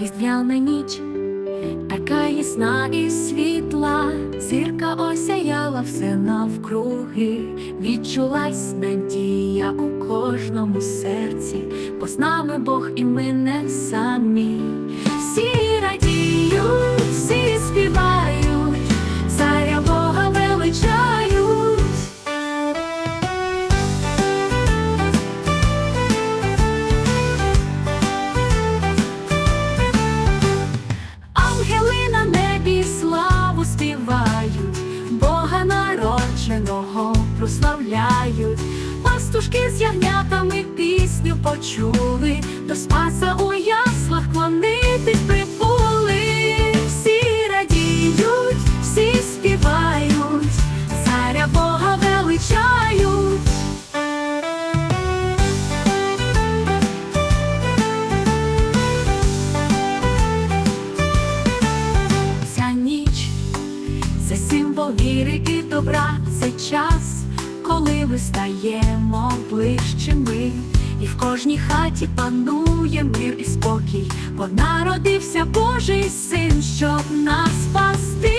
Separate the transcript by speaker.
Speaker 1: Різдвяна ніч, така ясна і світла, зірка осяяла все навкруги, відчулась надія у кожному серці, бо з нами Бог і ми не самі. Прославляють, пастушки з ягнятами пісню почули, до спаса у яслах клонитись прибули. Всі радіють, всі співають, царя Бога величають. Ця ніч це символ віри і добра, це час, коли ми стаємо ближчими, і в кожній хаті панує мир і спокій, бо народився Божий син, щоб нас спасти.